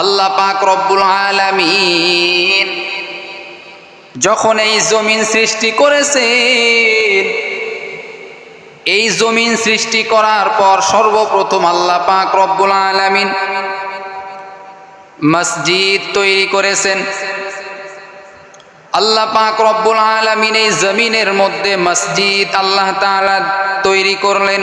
আল্লাহ পাক রব্বুল আলামিন যখন এই জমিন সৃষ্টি করেছেন, এই জমিন সৃষ্টি করার পর সর্বপ্রথম আল্লাহ পাক রব্বুল আলামিন মসজিদ তৈরি করেছেন। আল্লাহ পাক রব্বুল আলামিন এই জমিনের মধ্যে মসজিদ আল্লাহ তাআলা তৈরি করলেন।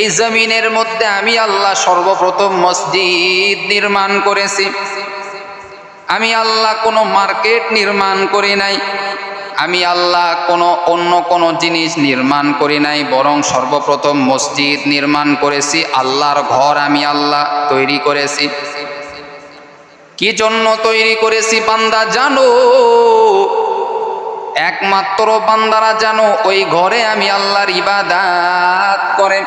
এই জমিনের মধ্যে আমি আল্লাহ সর্বপ্রথম মসজিদ নির্মাণ করেছি। আমি আল্লাহ কোনো মার্কেট নির্মাণ করি নাই। আমি আল্লাহ কোনো অন্য কোনো জিনিস নির্মাণ করি নাই, বরং সর্বপ্রথম মসজিদ নির্মাণ করেছি। আল্লাহর ঘর আমি আল্লাহ তৈরি করেছি। কি জন্য তৈরি করেছি বান্দা জানো? একমাত্র বান্দারা জানো, ওই ঘরে আমি আল্লাহর ইবাদাত করে।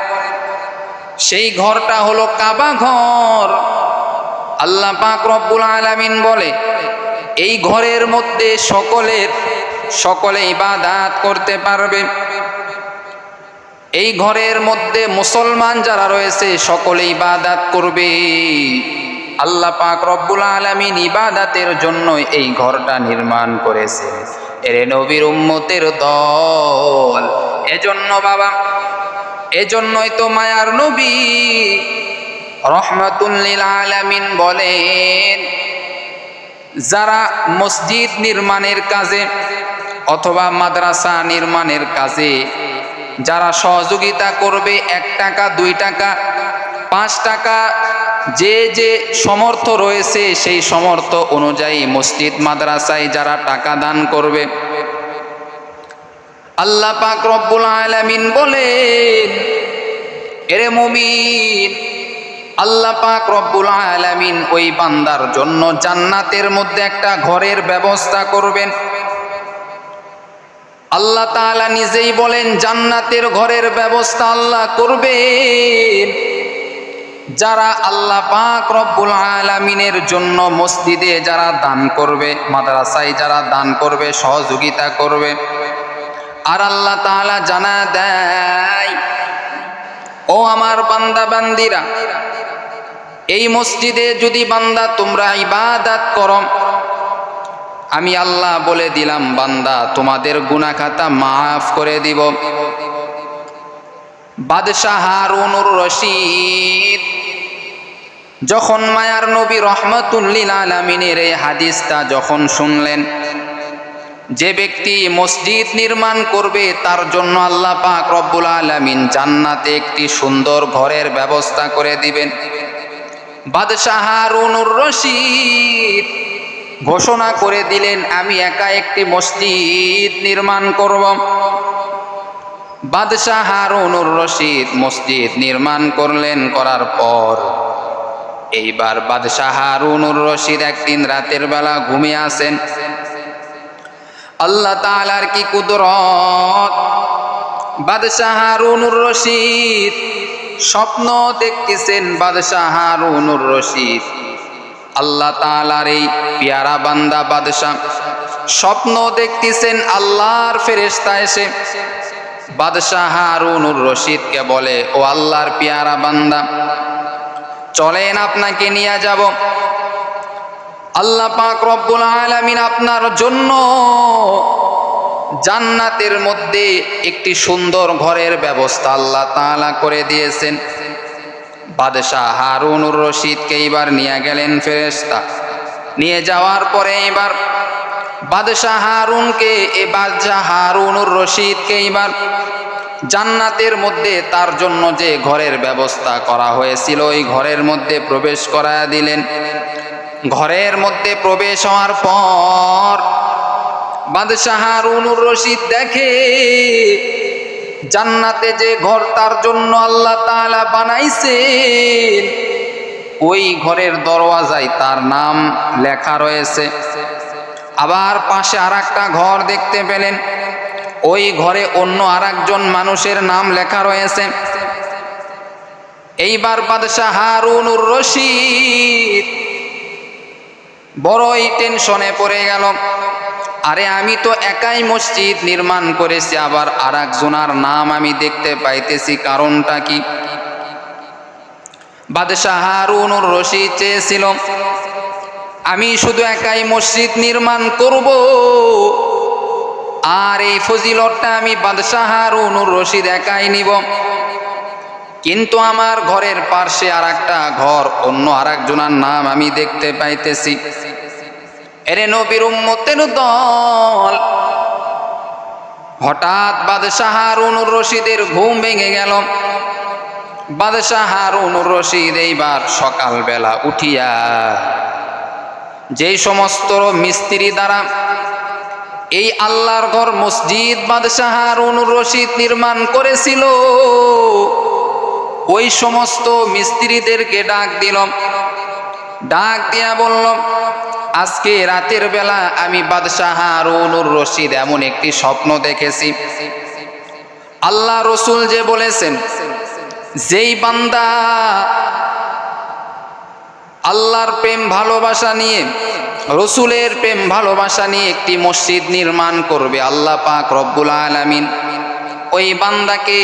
সেই ঘরটা হলো কাবা ঘর। আল্লাহ পাক রব্বুল আলামিন বলে, এই ঘরের মধ্যে সকলের, সকলে ইবাদাত করতে পারবে। এই ঘরের মধ্যে মুসলমান যারা রয়েছে, সকলে ইবাদাত করবে। আল্লাহ পাক রব্বুল আলামিন ইবাদাতের জন্য এই ঘরটা নির্মাণ করেছে। এরে নবীর উম্মতের দল। এজন্য বাবা এজন্যই তো মায়ার নবী রহমাতুল্লিল আলামিন বলেন, যারা মসজিদ নির্মাণের কাজে অথবা মাদ্রাসা নির্মাণের কাজে, যারা সহযোগিতা করবে এক টাকা, দুই টাকা, পাঁচ টাকা, যে যে সমর্থ রয়েছে সেই সমর্থ অনুযায়ী মসজিদ, মাদ্রাসায় যারা টাকা দান করবে আল্লাহ পাক রব্বুল আলামিন বলেন, এরে মুমিন, আল্লাহ পাক রব্বুল আলামিন ওই বান্দার জন্য জান্নাতের মধ্যে একটা ঘরের ব্যবস্থা করবেন। আল্লাহ তাআলা নিজেই বলেন, জান্নাতের ঘরের ব্যবস্থা আল্লাহ করবেন। যারা আল্লাহ পাক রব্বুল আলামিনের জন্য মসজিদে যারা দান করবে, মাদ্রাসায় যারা দান করবে, সহযোগিতা করবে আর আল্লাহ তাআলা জানা দেয়, ও আমার বান্দা বান্দিরা এই মসজিদে যদি বান্দা তোমরা ইবাদাত করো, আমি আল্লাহ বলে দিলাম, বান্দা, তোমাদের গুনাখাতা মাফ করে দিব। বাদশাহ হারুনুর রশিদ, যখন মায়ার নবী রহমতুল্লিল আলমিনের এই হাদিসটা যখন শুনলেন যে ব্যক্তি মসজিদ নির্মাণ করবে, তার জন্য আল্লাহ পাক রব্বুল আলামিন জান্নাতে একটি সুন্দর ঘরের ব্যবস্থা করে দিবেন। বাদশাহ হারুনুর রশিদ ঘোষণা করে দিলেন, আমি একা একটি মসজিদ নির্মাণ করব। বাদশাহ হারুনুর রশিদ মসজিদ নির্মাণ করলেন, করার পর এইবার বাদশাহ হারুনুর রশিদ একদিন রাতের বেলা ঘুমিয়ে আসেন। আল্লাহ তালার কি কুদরত? বাদশাহ হারুনুর রশিদ স্বপ্ন দেখতেছেন বাদশাহ হারুনুর রশিদ। আল্লাহ তালার এই পেয়ারা বান্দা বাদশাহ স্বপ্ন দেখতেছেন আল্লাহর ফেরেস্তা এসে। বাদশাহ হারুনুর রশিদকে বলে, ও আল্লাহর পিয়ারা বান্দা, চলেন আপনাকে নিয়ে যাব। আল্লাহ পাক রব্বুল আলামিন আপনার জন্য জান্নাতের মধ্যে একটি সুন্দর ঘরের ব্যবস্থা আল্লাহ তাআলা করে দিয়েছেন। বাদশাহ হারুনুর রশিদকে এইবার নিয়ে গেলেন ফেরেশতা। নিয়ে যাওয়ার পরে এবার বাদশাহ হারুনকে, এ বাদশাহ হারুনুর রশিদকে এইবার জান্নাতের মধ্যে তার জন্য যে ঘরের ব্যবস্থা করা হয়েছিল, ওই ঘরের মধ্যে প্রবেশ করায়া দিলেন। ঘরের মধ্যে প্রবেশ হওয়ার পর বাদশাহ হারুনুর রশিদ দেখে জান্নাতে যে ঘর তার জন্য আল্লাহ তাআলা বানাইছেন, ওই ঘরের দরওয়াজায় তার নাম লেখা রয়েছে। আবার পাশে আর ঘর দেখতে পেলেন, ওই ঘরে অন্য আর মানুষের নাম লেখা রয়েছে। এইবার বাদশাহ হারুনুর রশিদ বড়ই টেনশনে পড়ে গেল। আরে আমি তো একাই মসজিদ নির্মাণ করেছি, আবার আর একজনার নাম আমি দেখতে পাইতেছি, কারণটা কি? বাদশাহ হারুনুর রশিদ চেয়েছিল, আমি শুধু একাই মসজিদ নির্মাণ করব, আর এই ফজিলতটা আমি বাদশাহ হারুনুর রশিদ একাই নিব। কিন্তু আমার ঘরের পার্শ্বে আর একটা ঘর, অন্য আর একজনার নাম আমি দেখতে পাইতেছি। এরে নবীর উম্মতের দল। হঠাৎ বাদশাহ হারুনুর রশিদের ঘুম ভেঙে গেল। বাদশাহ হারুনুর রশিদ এইবার সকালবেলা উঠিয়া যেই সমস্ত মিস্ত্রি দ্বারা এই আল্লাহর ঘর মসজিদ বাদশাহ হারুনুর রশিদ নির্মাণ করেছিল ওই সমস্ত মিস্ত্রিদেরকে ডাক দিল ডাক দিয়া বলল আজকে রাতের বেলা আমি বাদশাহ হারুনুর রশিদ এমন একটি স্বপ্ন দেখেছি। আল্লাহ রসুল যে বলেছেন, যেই বান্দা আল্লাহর প্রেম ভালোবাসা নিয়ে, রসুলের প্রেম ভালোবাসা নিয়ে একটি মসজিদ নির্মাণ করবে, আল্লাহ পাক রব্বুল আলামিন ওই বান্দাকে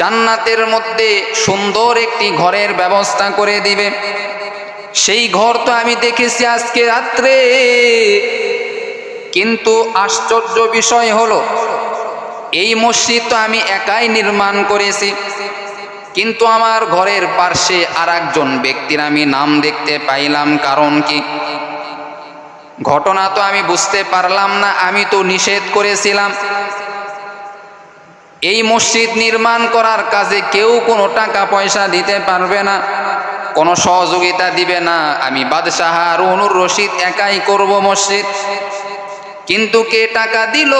জান্নাতের মধ্যে সুন্দর একটি ঘরের ব্যবস্থা করে দিবে। সেই ঘর তো আমি দেখেছি আজকে রাত্রে। কিন্তু আশ্চর্য বিষয় হলো, এই মসজিদ তো আমি একাই নির্মাণ করেছি। কিন্তু আমার ঘরের পার্শ্বে আর একজন ব্যক্তির আমি নাম দেখতে পাইলাম, কারণ কি? ঘটনা তো আমি বুঝতে পারলাম না, আমি তো নিষেধ করেছিলাম। এই মসজিদ নির্মাণ করার কাজে কেউ কোনো টাকা পয়সা দিতে পারবে না, কোনো সহযোগিতা দিবে না। আমি বাদশাহ হারুনুর রশিদ একাই করব মসজিদ। কিন্তু কে টাকা দিল?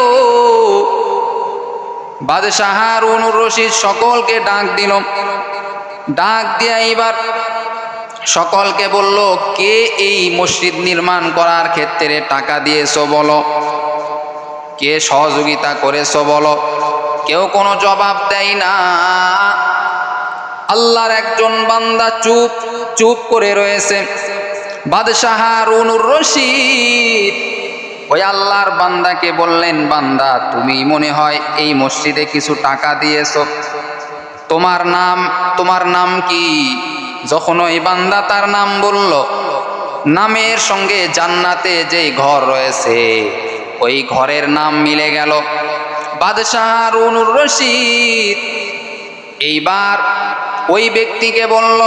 বাদশাহ হারুনুর রশিদ সকলকে ডাক দিল। ডাক দিয়া এইবার সকলকে বলল, কে এই মসজিদ নির্মাণ করার ক্ষেত্রে টাকা দিয়েছ বলো? কে সহযোগিতা করেছ বলো? কেউ কোনো জবাব দেয় না। আল্লাহর একজন বান্দা চুপ চুপ করে রয়েছে। বাদশাহ হারুনুর রশিদ ওই আল্লাহর বান্দাকে বললেন, বান্দা, তুমি মনে হয় এই মসজিদে কিছু টাকা দিয়েছ। তোমার নাম তোমার নাম কি? যখন ওই বান্দা তার নাম বলল, নামের সঙ্গে জান্নাতে যেই ঘর রয়েছে, ওই ঘরের নাম মিলে গেল। বাদশাহ হারুনুর রশিদ। এইবার ওই ব্যক্তিকে বলল,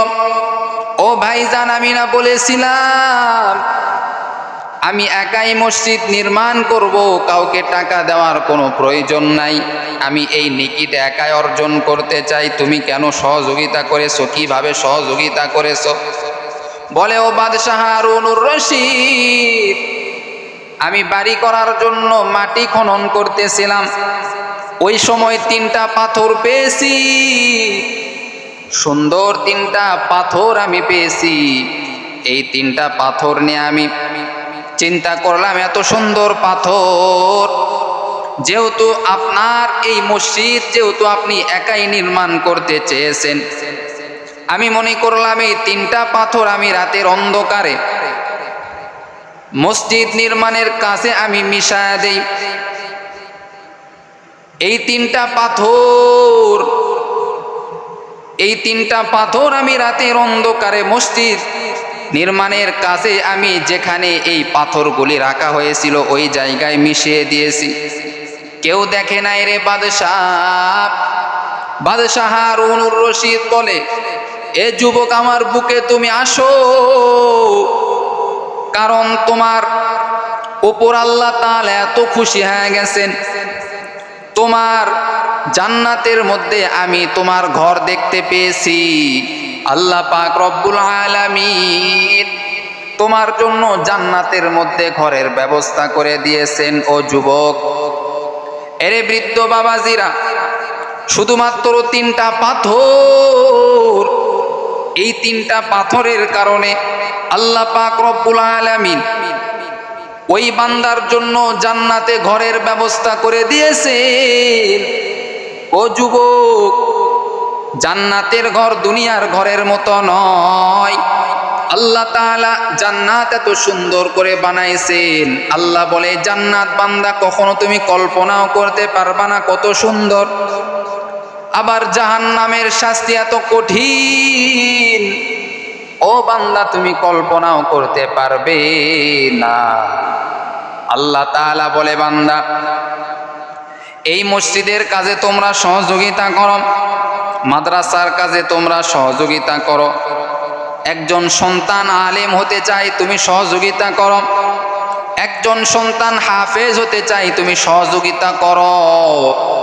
ও ভাইজান, আমি না বলেছিলাম, আমি একাই মসজিদ নির্মাণ করব, কাউকে টাকা দেওয়ার কোনো প্রয়োজন নাই। আমি এই নিকিটা একাই অর্জন করতে চাই, তুমি কেন সহযোগিতা করেছ, কীভাবে সহযোগিতা করেছ? বলে, ও বাদশাহ হারুনুর রশিদ আমি বাড়ি করার জন্য মাটি খনন করতেছিলাম। ওই সময় তিনটা পাথর পেয়েছি। সুন্দর তিনটা পাথর আমি পেয়েছি। এই তিনটা পাথর নিয়ে আমি চিন্তা করলাম, এত সুন্দর পাথর। যেহেতু আপনার এই মসজিদ, যেহেতু আপনি একাই নির্মাণ করতে চেয়েছেন, আমি মনে করলাম, এই তিনটা পাথর আমি রাতের অন্ধকারে মসজিদ নির্মাণের কাছে আমি মিশায়া দেই। এই তিনটা পাথর, এই তিনটা পাথর আমি রাতের অন্ধকারে মসজিদ নির্মাণের কাছে আমি যেখানে এই পাথরগুলি রাখা হয়েছিল ওই জায়গায় মিশিয়ে দিয়েছি। কেউ দেখে নাই রে বাদশাহ। বাদশাহ হারুনুর রশিদ বলে, এ যুবক আমার বুকে তুমি আসো। কারণ তোমার ওপর আল্লাহ তাআলা এত খুশি হয়ে গেছেন। তোমার জান্নাতের মধ্যে আমি তোমার ঘর দেখতে পেয়েছি। আল্লাহ পাক রব্বুল আলামিন তোমার জন্য জান্নাতের মধ্যে ঘরের ব্যবস্থা করে দিয়েছেন, ও যুবক। এরে বৃদ্ধ বাবাজিরা, শুধুমাত্র তিনটা পাথর এই তিনটা পাথরের কারণে আল্লাহ পাক রব্বুল আলামিন ওই বান্দার জন্য জান্নাতে ঘরের ব্যবস্থা করে দিয়েছেন। ও যুবক, জান্নাতের ঘর দুনিয়ার ঘরের মতো নয়। আল্লাহ তাআলা জান্নাত এত সুন্দর করে বানাইছেন। আল্লাহ বলে, জান্নাত বান্দা কখনো তুমি কল্পনাও করতে পারবা না কত সুন্দর। আবার জাহান্নামের শাস্তি এত কঠিন। ও বান্দা, তুমি কল্পনাও করতে পারবে না। আল্লাহ তাআলা বলে, বান্দা, এই মসজিদের কাজে তোমরা সহযোগিতা করো, মাদ্রাসার কাজে তোমরা সহযোগিতা করো। একজন সন্তান আলেম হতে চাই তুমি সহযোগিতা করো। একজন সন্তান হাফেজ হতে চাই তুমি সহযোগিতা করো।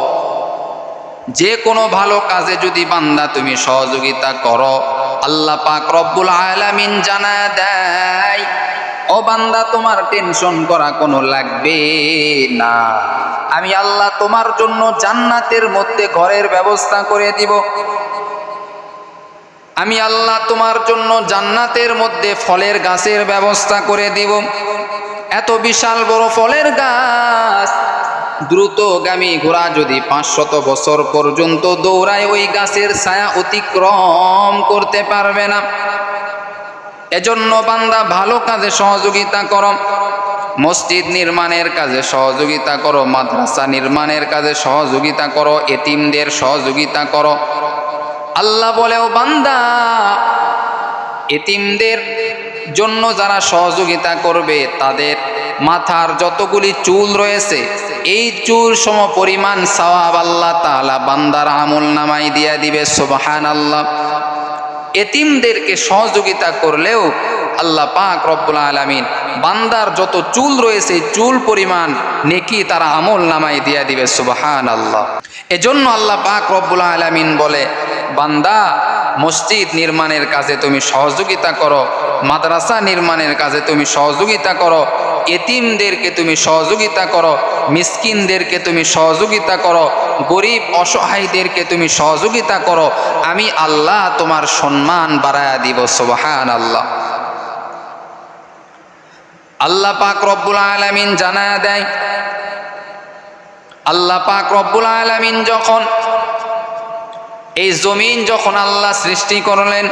যে কোনো ভালো কাজে যদি বান্দা তুমি সহযোগিতা করো, আল্লাহ পাক রব্বুল আলামিন জানা দেয়, ও বান্দা, তোমার টেনশন করা কোনো লাগবে না। আমি আল্লাহ তোমার জন্য জান্নাতের মধ্যে ঘরের ব্যবস্থা করে দিব। আমি আল্লাহ তোমার জন্য জান্নাতের মধ্যে ফলের গাছের ব্যবস্থা করে দিব। এত বিশাল বড় ফলের গাছ দ্রুতগামী ঘোড়া যদি পাঁচশত বছর পর্যন্ত দৌড়ায়, ওই গাছের ছায়া অতিক্রম করতে পারবে না। এজন্য বান্দা ভালো কাজে সহযোগিতা করো, মসজিদ নির্মাণের কাজে সহযোগিতা করো, মাদ্রাসা নির্মাণের কাজে সহযোগিতা করো, এতিমদের সহযোগিতা করো। আল্লাহ বলেও বান্দা, এতিমদের জন্য যারা সহযোগিতা করবে, তাদের মাথার যতগুলি চুল রয়েছে এই চুর সম পরিমাণ সওয়াব আল্লাহ তালা বান্দার আমল নামাই দিয়া দিবে সোবাহান আল্লাহ এতিমদেরকে সহযোগিতা করলেও আল্লাহ পাক রব্বুল আলামিন বান্দার যত চুল রয়েছে চুল পরিমাণ নেকি তারা আমল নামাই দিয়া দিবে সুবহান আল্লাহ এজন্য আল্লাহ পাক রব্বুল আলামিন বলে, বান্দা, মসজিদ নির্মাণের কাজে তুমি সহযোগিতা করো, মাদ্রাসা নির্মাণের কাজে তুমি সহযোগিতা করো, এতিমদেরকে তুমি সহযোগিতা করো, মিসকিনদেরকে তুমি সহযোগিতা করো, গরিব অসহায়দেরকে তুমি সহযোগিতা করো, আমি আল্লাহ তোমার সম্মান বাড়ায়া দিব সোবাহান আল্লাহ আল্লাহ পাক রব্বুল আলামিন জানায়া দেয়, আল্লাহ পাক রব্বুল আলামিন যখন এই জমিন যখন আল্লাহ সৃষ্টি করলেন,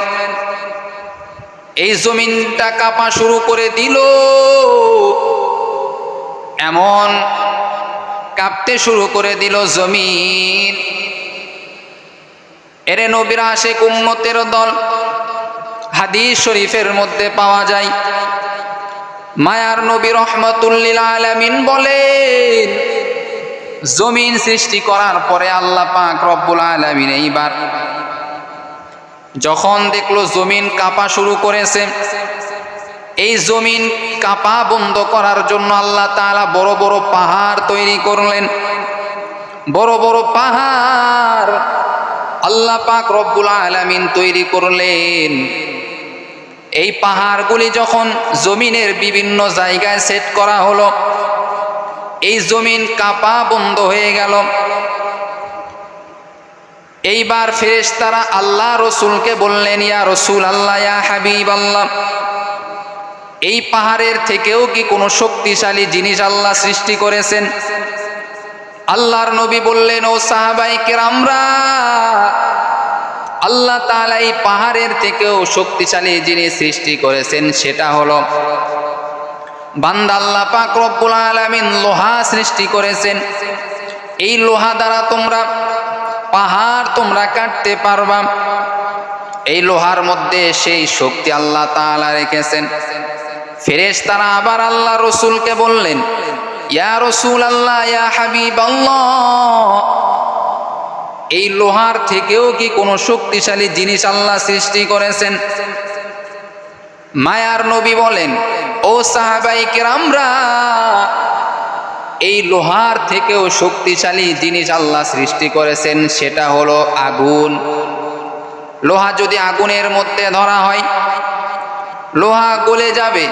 এই জমিনটা কাঁপা শুরু করে দিল। এমন কাঁপতে শুরু করে দিল জমিন। এরে নবীর আসে কুম্মতের দল, হাদিস শরীফের মধ্যে পাওয়া যায় মায়ার নবী রহমতুল্লিল আলামিন বলেন, জমিন সৃষ্টি করার পরে আল্লাহ পাক রব্বুল আলামিন এইবার যখন দেখল জমিন কাঁপা শুরু করেছে, এই জমিন কাঁপা বন্ধ করার জন্য আল্লাহ তাআলা বড় বড় পাহাড় তৈরি করলেন। বড় বড় পাহাড় আল্লাহ পাক রব্বুল আলামিন তৈরি করলেন। এই পাহাড়গুলি যখন জমিনের বিভিন্ন জায়গায় সেট করা হলো, এই জমিন কাঁপা বন্ধ হয়ে গেল। এইবার ফেরেশতারা আল্লাহ রসুলকে বললেন, ইয়া রসুল আল্লাহ ইয়া হাবিব আল্লাহ এই পাহাড়ের থেকেও কি কোনো শক্তিশালী জিনিস আল্লাহ সৃষ্টি করেছেন? আল্লাহর নবী বললেন, ও সাহাবাই কেরামরা আল্লাহ তাআলা এই পাহাড়ের থেকেও শক্তিশালী যিনি সৃষ্টি করেছেন, সেটা হলো বান্দা আল্লাহ আলামিন লোহা সৃষ্টি করেছেন। এই লোহা দ্বারা তোমরা পাহাড় তোমরা কাটতে পারবা। এই লোহার মধ্যে সেই শক্তি আল্লাহ তাআলা রেখেছেন। ফেরেশ তারা আবার আল্লাহ রসুলকে বললেন, ইয়া রসুল আল্লাহ ইয়া হাবিব এই লোহার থেকেও কি কোনো শক্তিশালী জিনিস আল্লাহ সৃষ্টি করেছেন? মায়ার নবী বলেন, ও সাহাবাই কেরামরা, এই লোহার থেকেও শক্তিশালী জিনিস আল্লাহ সৃষ্টি করেছেন, সেটা হলো আগুন। লোহা যদি আগুনের মধ্যে ধরা হয়, লোহা গলে যাবে।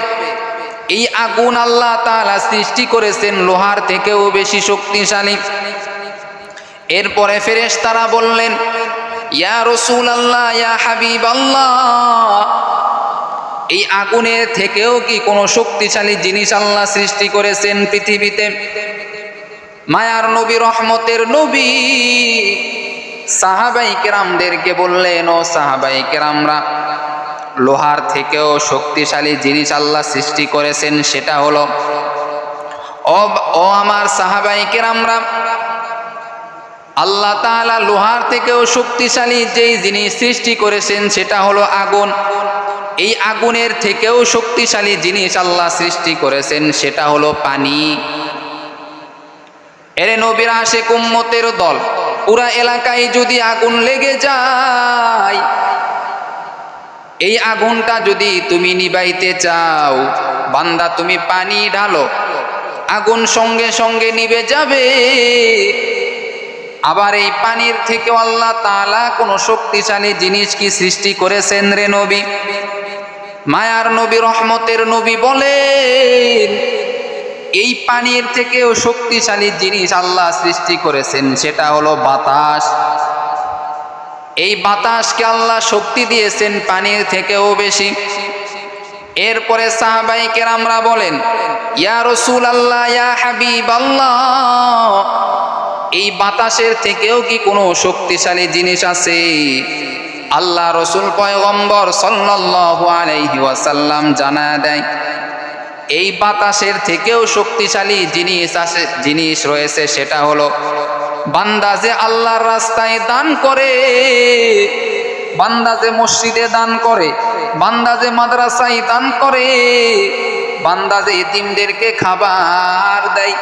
এই আগুন আল্লাহ তাআলা সৃষ্টি করেছেন লোহার থেকেও বেশি শক্তিশালী। এরপরে ফেরেশ তারা বললেন, ইয়া রসুল আল্লাহ ইয়া হাবিব আল্লাহ এই আগুনের থেকেও কি কোনো শক্তিশালী জিনিস আল্লাহ সৃষ্টি করেছেন পৃথিবীতে? মায়ার নবী, রহমতের নবী সাহাবাই কেরামদেরকে বললেন, ও সাহাবাই কেরামরা, লোহার থেকেও শক্তিশালী জিনিস আল্লাহ সৃষ্টি করেছেন, সেটা হলো ও আমার সাহাবাই কেরামরা আল্লাহ তাআলা লোহার থেকেও শক্তিশালী যেই জিনিস সৃষ্টি করেছেন, সেটা হলো আগুন। এই আগুনের থেকেও শক্তিশালী জিনিস আল্লাহ সৃষ্টি করেছেন, সেটা হলো পানি। এরে নবীর আসে কুম্মতের দল, পুরা এলাকায় যদি আগুন লেগে যায়, এই আগুনটা যদি তুমি নিবাইতে চাও, বান্দা তুমি পানি ঢালো, আগুন সঙ্গে সঙ্গে নিবে যাবে। আবার এই পানির থেকে আল্লাহ তালা কোনো শক্তিশালী জিনিস কি সৃষ্টি করেছেন রে নবী? মায়ার নবী, রহমতের নবী বলেন, এই পানির থেকেও শক্তিশালী জিনিস আল্লাহ সৃষ্টি করেছেন, সেটা হলো বাতাস। এই বাতাসকে আল্লাহ শক্তি দিয়েছেন পানির থেকেও বেশি। এরপরে সাহাবাই কেরামরা বলেন, ইয়া রসুল আল্লাহ ইয়া হাবিব এই বাতাসের থেকেও কি কোনো শক্তিশালী জিনিস আছে? আল্লাহ রসুল পয়গম্বর সাল্লাল্লাহু জানা দেয়, এই বাতাসের থেকেও শক্তিশালী জিনিস আছে, জিনিস রয়েছে, সেটা হলো, বান্দা যে আল্লাহর রাস্তায় দান করে বান্দা যে মসজিদে দান করে, বান্দা যে মাদ্রাসায় দান করে, বান্দা যে ইতিমদেরকে খাবার দেয়,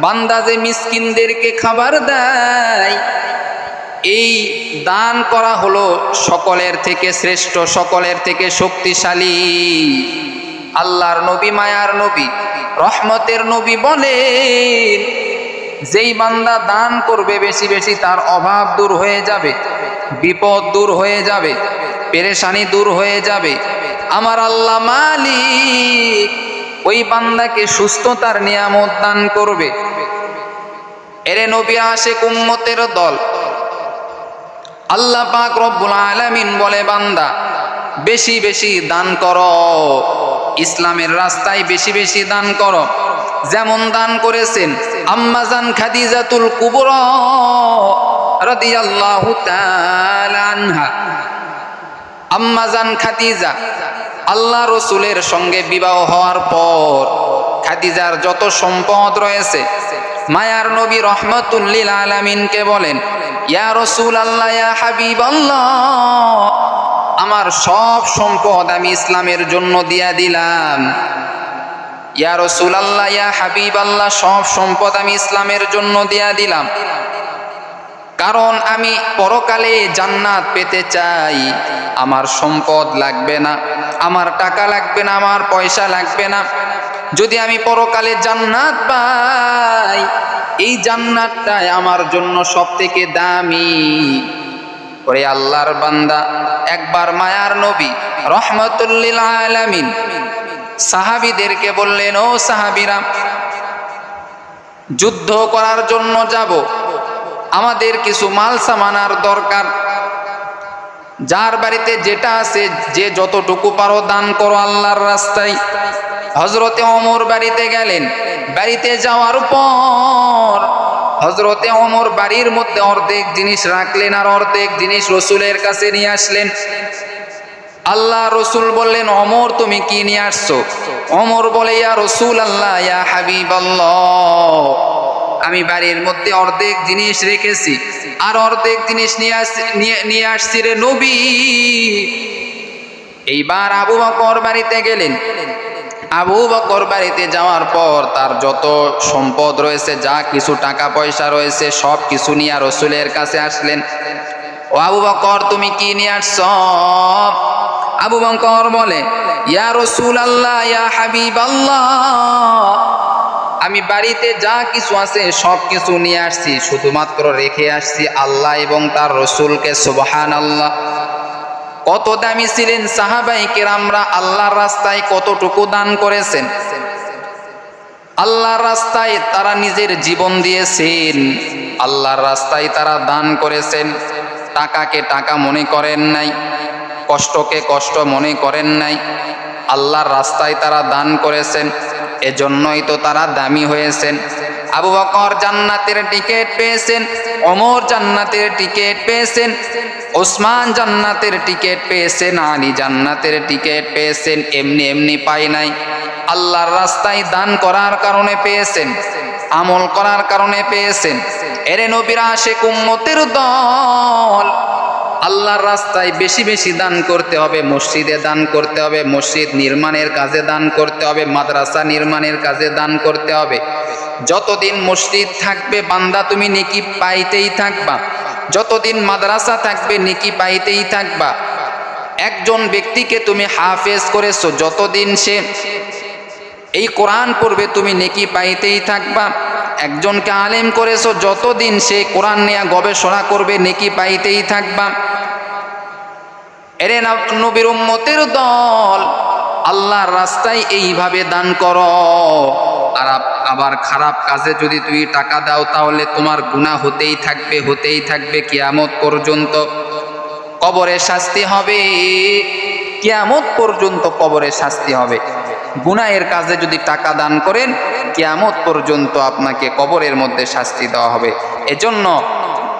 বান্দা যে মিসকিনদেরকে খাবার দেয়, এই দান করা হলো সকলের থেকে শ্রেষ্ঠ, সকলের থেকে শক্তিশালী। আল্লাহর নবী, মায়ার নবী, রহমতের নবী বলেন, যেই বান্দা দান করবে, বেশি বেশি তার অভাব দূর হয়ে যাবে। বিপদ দূর হয়ে যাবে, পেরেশানি দূর হয়ে যাবে। আমার আল্লাহ মালিক ওই বান্দাকে সুস্থতার নিয়ামত দান করবে। এরে নবী আসে কুম্মতের দল। আল্লাহ পাক রব্বুল আলামিন বলে, বান্দা, বেশি বেশি দান করো। ইসলামের রাস্তায় বেশি বেশি দান করো। যেমন দান করেছেন আম্মাজান খাদিজাতুল কুবরা রাদিয়াল্লাহু তাআলা আম্মাজান খাদিজা আল্লাহ রসুলের সঙ্গে বিবাহ হওয়ার পর খাদিজার যত সম্পদ রয়েছে, মায়ার নবী রহমতুল্লিল আলামিনকে বলেন, ইয়া রসুল আল্লাহ ইয়া হাবিব আমার সব সম্পদ আমি ইসলামের জন্য দিয়া দিলাম। ইয়া রসুল ইয়া হাবিব আল্লাহ সব সম্পদ আমি ইসলামের জন্য দিয়া দিলাম। কারণ আমি পরকালে জান্নাত পেতে চাই। আমার সম্পদ লাগবে না, আমার টাকা লাগবে না, আমার পয়সা লাগবে না। যদি আমি পরকালে জান্নাত পাই, এই জান্নাতটাই আমার জন্য সব থেকে দামি। ওরে আল্লাহর বান্দা, একবার মায়ার নবী, রহমতুল্লিল আলামিন সাহাবিদেরকে বললেন, ও সাহাবিরা, যুদ্ধ করার জন্য যাব। আমাদের কিছু মাল সামানার দরকার। যার বাড়িতে যেটা আছে, যে যতটুকু পারো দান করো আল্লাহর রাস্তায়। হজরতে অমর বাড়িতে গেলেন। বাড়িতে যাওয়ার পর হজরতে অমর বাড়ির মধ্যে অর্ধেক জিনিস রাখলেন আর অর্ধেক জিনিস রসুলের কাছে নিয়ে আসলেন। আল্লাহ রসুল বললেন, অমর, তুমি কি নিয়ে আসছো? অমর বলে, ইয়া রসুল আল্লাহ ইয়া হাবিব আমি বাড়ির মধ্যে অর্ধেক জিনিস রেখেছি, আর অর্ধেক জিনিস নিয়ে আসছি রে নবী। এইবার আবু বকর বাড়িতে গেলেন। আবু বকর বাড়িতে যাওয়ার পর তার যত সম্পদ রয়েছে, যা কিছু টাকা পয়সা রয়েছে, সব কিছু নিয়ে রসুলের কাছে আসলেন। ও আবু বকর, তুমি কি নিয়ে আসছ? আবু বকর বলে, ইয়া রসুল আল্লাহ ইয়া হাবিব আল্লাহ আমি বাড়িতে যা কিছু আছে সব কিছু নিয়ে আসছি, শুধুমাত্র রেখে আসছি আল্লাহ এবং তার রসুলকে সুবহান আল্লাহ কত দামি ছিলেন সাহাবাই কেরামরা, আল্লাহর রাস্তায় কতটুকু দান করেছেন? আল্লাহর রাস্তায় তারা নিজের জীবন দিয়েছেন, আল্লাহর রাস্তায় তারা দান করেছেন। টাকাকে টাকা মনে করেন নাই, কষ্টকে কষ্ট মনে করেন নাই। আল্লাহর রাস্তায় তারা দান করেছেন, এজন্যই তো তারা দামি হয়েছেন। আবু বকর জান্নাতের টিকিট পেয়েছেন অমর জান্নাতের টিকিট পেয়েছেন, ওসমান জান্নাতের টিকিট পেয়েছেন, আলী জান্নাতের টিকিট পেয়েছেন, এমনি এমনি পাই নাই। আল্লাহর রাস্তায় দান করার কারণে পেয়েছেন। আমল করার কারণে পেয়েছেন। এরে নবীরা সে কুম্মতের দল। আল্লাহর রাস্তায় বেশি বেশি দান করতে হবে, মসজিদে দান করতে হবে, মসজিদ নির্মাণের কাজে দান করতে হবে, মাদ্রাসা নির্মাণের কাজে দান করতে হবে। যতদিন মসজিদ থাকবে, বান্দা তুমি নেকি পাইতেই থাকবা। যতদিন মাদ্রাসা থাকবে, নেকি পাইতেই থাকবা। একজন ব্যক্তিকে তুমি হাফেজ করেছ, যতদিন সে এই কোরআন পড়বে, তুমি নেকি পাইতেই থাকবা। একজনকে আলেম করেছ, যতদিন সে কোরআন নিয়ে গবেষণা করবে, নেকি পাইতেই থাকবা। এরে নবীর উম্মতের দল, আল্লাহর রাস্তায় এইভাবে দান কর। আর আবার খারাপ কাজে যদি তুমি টাকা দাও, তাহলে তোমার গুণা হতেই থাকবে হতেই থাকবে কিয়ামত পর্যন্ত। কবরে শাস্তি হবে। কিয়ামত পর্যন্ত কবরে শাস্তি হবে। গুনাহের কাজে যদি টাকা দান করেন, কেয়ামত পর্যন্ত আপনাকে কবরের মধ্যে শাস্তি দেওয়া হবে। এজন্য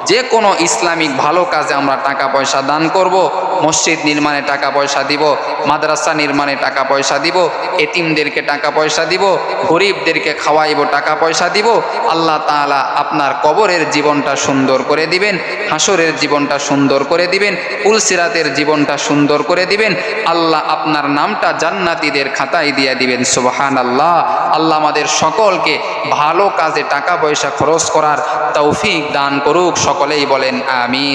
যে কোনো ইসলামিক ভালো কাজে আমরা টাকা পয়সা দান করব মসজিদ নির্মাণে টাকা পয়সা দিব, মাদ্রাসা নির্মাণে টাকা পয়সা দিব, এতিমদেরকে টাকা পয়সা দিব, গরিবদেরকে খাওয়াইব, টাকা পয়সা দিব। আল্লাহ তাআলা আপনার কবরের জীবনটা সুন্দর করে দিবেন হাসরের জীবনটা সুন্দর করে দিবেন, উলসিরাতের জীবনটা সুন্দর করে দিবেন। আল্লাহ আপনার নামটা জান্নাতীদের খাতায় দিয়ে দিবেন সুবহান আল্লাহ আল্লাহ আমাদের সকলকে ভালো কাজে টাকা পয়সা খরচ করার তৌফিক দান করুক, সকলেই বলেন আমিন।